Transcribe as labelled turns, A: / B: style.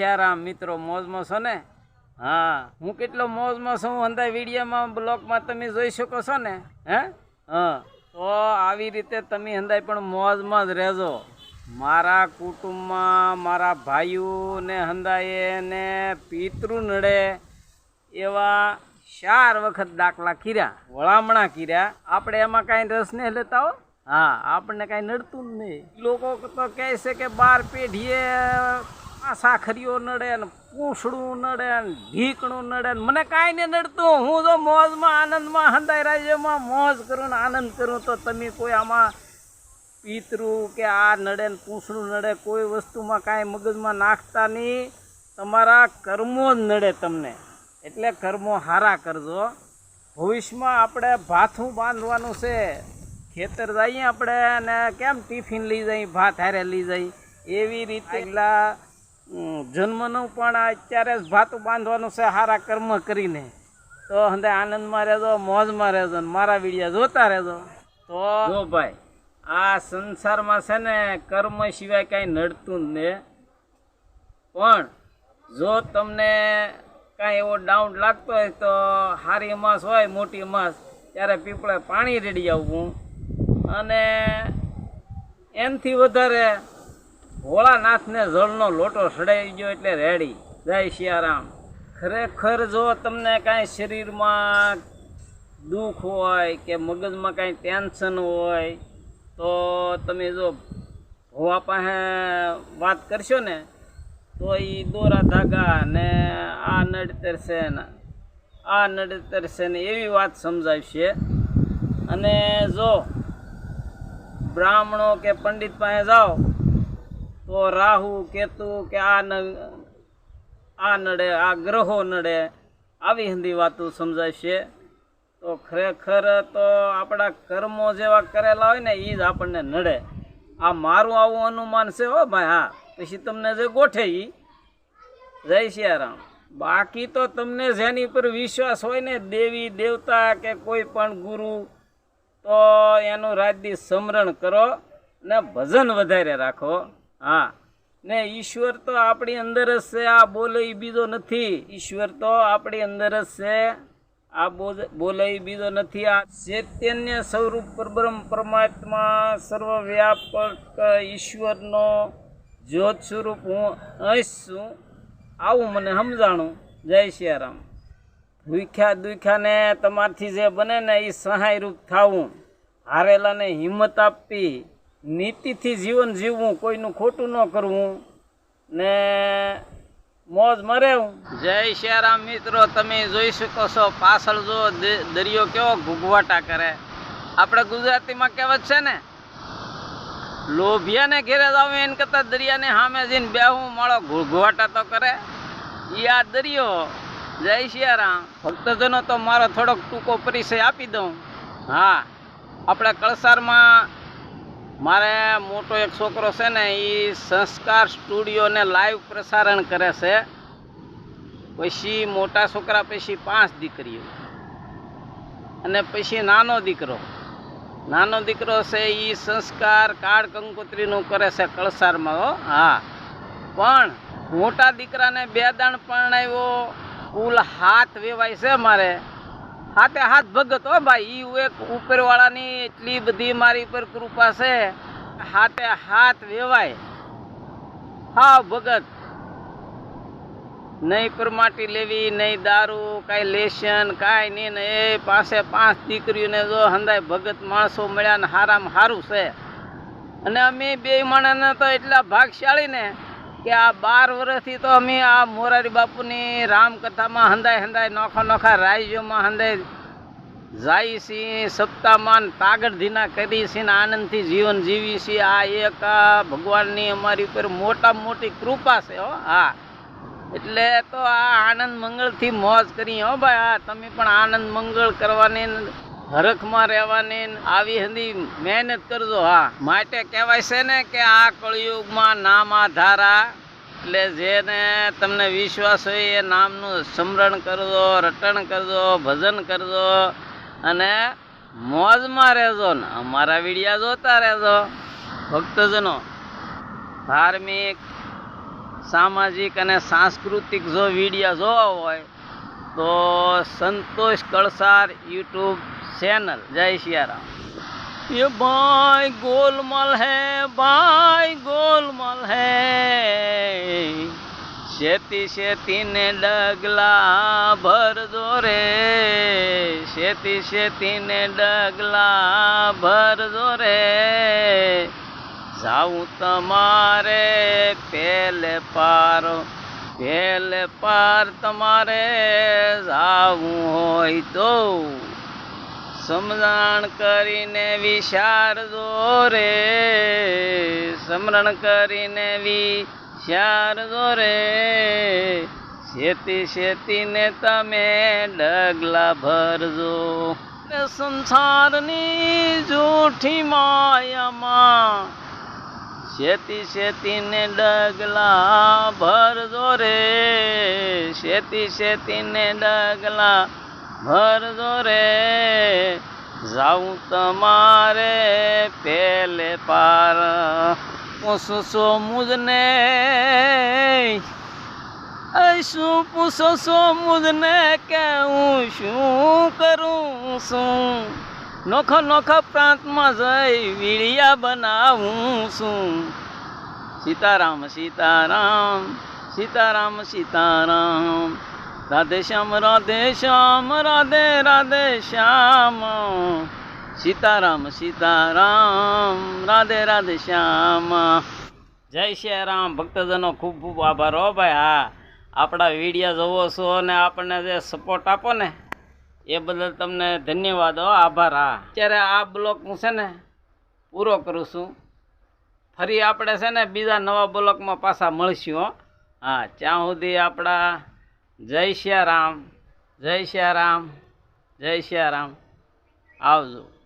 A: શ્યારામ મિત્રો, મોજમાં છો ને? હા. હું કેટલો મોજમાં છું અંદાજ વિડીયોમાં બ્લોગમાં તમે જોઈ શકો છો ને? હે? હા. તો આવી રીતે તમે અંદાય પણ મોજમાં જ રહેજો. મારા કુટુંબમાં મારા ભાઈઓ ને હંદાએ ને પિતૃ નડે એવા ચાર વખત દાખલા કીર્યા, વળામણા કીર્યા. આપણે એમાં કાંઈ રસ નહીં લેતા હો. હા, આપણને કાંઈ નડતું જ નહીં. લોકો તો કહે છે કે બાર પેઢીએ સાખરીઓ નડે ને પૂછડું નડે ને ઢીકણું નડે ને મને કાંઈ નહીં નડતું. હું તો મોજમાં આનંદમાં હંદાય રાજ્યમાં મોજ કરું ને આનંદ કરું તો તમે કોઈ આમાં પિતૃ કે આ નડે ને પૂછડું નડે કોઈ વસ્તુમાં કાંઈ મગજમાં નાખતા નહીં. તમારા કર્મો જ નડે તમને. એટલે કર્મો હારા કરજો. ભવિષ્યમાં આપણે ભાથું બાંધવાનું છે. ખેતર જઈએ આપણે અને કેમ ટિફિન લઈ જઈએ ભાત હારે લઈ જઈએ? એવી રીતે એટલા જન્મનું પણ અત્યારે જ ભાતું બાંધવાનું છે, હારા કર્મ કરીને. તો હંદે આનંદમાં રહેજો, મોજમાં રહેજો ને મારા વિડીયા જોતા રહેજો. તો જો ભાઈ, આ સંસારમાં છે ને કર્મ સિવાય કાંઈ નડતું જ ને. પણ જો તમને કાંઈ એવો ડાઉન લાગતો હોય તો હારી માસ હોય, મોટી માસ, ત્યારે પીપળે પાણી રેડી આવવું અને એનથી વધારે ભોળાનાથને જળનો લોટો સડાઈ ગયો એટલે રેડી. જય સિયારામ ખરેખર જો તમને કાંઈ શરીરમાં દુઃખ હોય કે મગજમાં કાંઈ ટેન્શન હોય, તો તમે જો ભોવા પાસે વાત કરશો ને, તો એ દોરા ધાગા ને આ નડતર છે ને, આ નડતર છે ને એવી વાત સમજાવશે. અને જો બ્રાહ્મણો કે પંડિત પાસે જાઓ તો રાહુ કેતુ કે આ આ નડે, આ ગ્રહો નડે. આવી હિન્દી વાતો સમજાવશે તો ખરેખર તો આપણા કર્મો જેવા કરેલા હોય ને એ જ આપણને નડે. આ મારું આવું અનુમાન છે હો ભાઈ, હા. પછી તમને જે ગોઠે એ જય સિયારામ. બાકી તો તમને જેની પર વિશ્વાસ હોય ને, દેવી, દેવતા કે કોઈ પણ ગુરુ, તો એનું રાજદી સ્મરણ કરો ને ભજન વધારે રાખો. હા. ને ઈશ્વર તો આપણી અંદર જ છે, આ બોલે બીજો નથી. ઈશ્વર તો આપણી અંદર જ છે, આ બોલે બીજો નથી. આ ચૈતન્ય સ્વરૂપ પરબ્રહ્મ પરમાત્મા સર્વવ્યાપક ઈશ્વરનો જ્યોત સ્વરૂપ હું અંશ છું. આવું મને સમજાણું. જય સિયારામ દુખ્યા દુખ્યાને તમારથી જે બને ને એ સહાયરૂપ થવું હારેલાને હિંમત આપવી નીતિથી જીવન જીવવું, કોઈનું ખોટું ન કરવું, ને મોજ મરેવું. જય શ્યારામ મિત્રો, તમે જોઈ શકો છો, પાછળ જો દરિયો કેવો ઘૂઘવાટા કરે. આપણે ગુજરાતીમાં કહેવત છે ને, લોભિયાને ઘેરે જાવ એને કરતાં દરિયાને સામે જઈને બેહું, માળો ઘૂઘવાટા તો કરે. એ આ દરિયો, જય સિયારામ ભક્તજનો તો મારો થોડોક ટૂંકો પરિચય આપી દઉં. હા, આપણે કળસારમાં મારે મોટો એક છોકરો છે ને એ સંસ્કાર સ્ટુડિયોને લાઈવ પ્રસારણ કરે છે. પછી મોટા છોકરા પછી પાંચ દીકરીઓ. અને પછી નાનો દીકરો. નાનો દીકરો છે એ સંસ્કાર કાળ કંકોત્રીનું કરે છે કળસારમાં, હો. પણ મોટા દીકરાને બે દાણ પરણાવ્યો કુલ હાથ વેવાય છે મારે. હાથે હાથ ભગત હો ભાઈ એ એક ઉપરવાળાની એટલી બધી મારી પર કૃપા છે. હાથે હાથ વેવાય. હા ભગત. નહીં પરમાટી લેવી, નહીં દારૂ, કાંઈ લેશન, કાંઈ નહીં ને એ પાસે પાંચ દીકરીઓને જો હંદાય ભગત માણસો મળ્યા ને હારામાં સારું છે. અને અમે બે માણસને તો એટલા ભાગશાળી ને કે આ બાર વર્ષથી તો અમે આ મોરારી બાપુની રામકથામાં હંદાય હંદાય નોખા નોખા રાજ્યોમાં હંદાય જાય છીએ, સપ્તાહમાં તાગડધીના કરી છીએ ને આનંદથી જીવન જીવી છીએ. આ એક ભગવાનની અમારી ઉપર મોટા મોટી કૃપા છે, હો, હા. એટલે તો આ આનંદ મંગળથી મોજ કરી હો, ભાઈ. હા, તમે પણ આનંદ મંગળ કરવાની હરખમાં રહેવાની આવી હંધી મહેનત કરજો, હા. માટે કહેવાય છે ને કે આ કળિયુગમાં નામ આધારા, એટલે જેને તમને વિશ્વાસ હોય એ નામનું સ્મરણ કરજો, રટણ કરજો, ભજન કરજો અને મોજમાં રહેજો ને. અમારા વિડીયા જોતા રહેજો, ભક્તજનો. ધાર્મિક, સામાજિક અને સાંસ્કૃતિક જો વિડીયા જોવા હોય, તો સંતોષ કળસાર યુટ્યુબ ચેનલ જય સિયારામ ये भाई गोलमाल है भाई गोलमाल है शेती शेती ने डगला भर दो रे शेती शेती ને ડગલા ભર દો રે જાઉં તમારે પેલે પાર પેલે પાર તમારે જાવું હોય તો સમરણ કરીને વિચારજો રે સમરણ કરીને વિચારજો રે શેતી શેતીને તમે ડગલા ભરજો. સંસારની જૂઠી માયામાં શેતી શેતીને ડગલા ભરજો રે, શેતી શેતીને ડગલા ભરજો રે જાઉં તમારે પેલે પાર. પૂછો છો મુજને શું પૂછો છો મુજને, કે હું શું કરું છું? નોખો નોખો પ્રાંતમાં જઈ વીડિયા બનાવું છું. સીતારામ સીતારામ સીતારામ સીતારામ. રાધે શ્યામ રાધે શ્યામ, રાધે રાધે શ્યામ. સીતારામ સીતારામ, રાધે રાધે શ્યામ. જય શ્રી રામ ભક્તજનો ખૂબ ખૂબ આભાર હો ભાઈ. હા, આપણા વીડિયો જોવો છો અને આપણને જે સપોર્ટ આપો ને, એ બદલ તમને ધન્યવાદ હો. આભાર. હા, અત્યારે આ બ્લોક હું છે ને, પૂરો કરું છું. ફરી આપણે છે ને, બીજા નવા બ્લોકમાં પાછા મળશું હો. હા ત્યાં સુધી આપણા જય શ્રી રામ જય શ્રી રામ જય શ્રી રામ આવજો.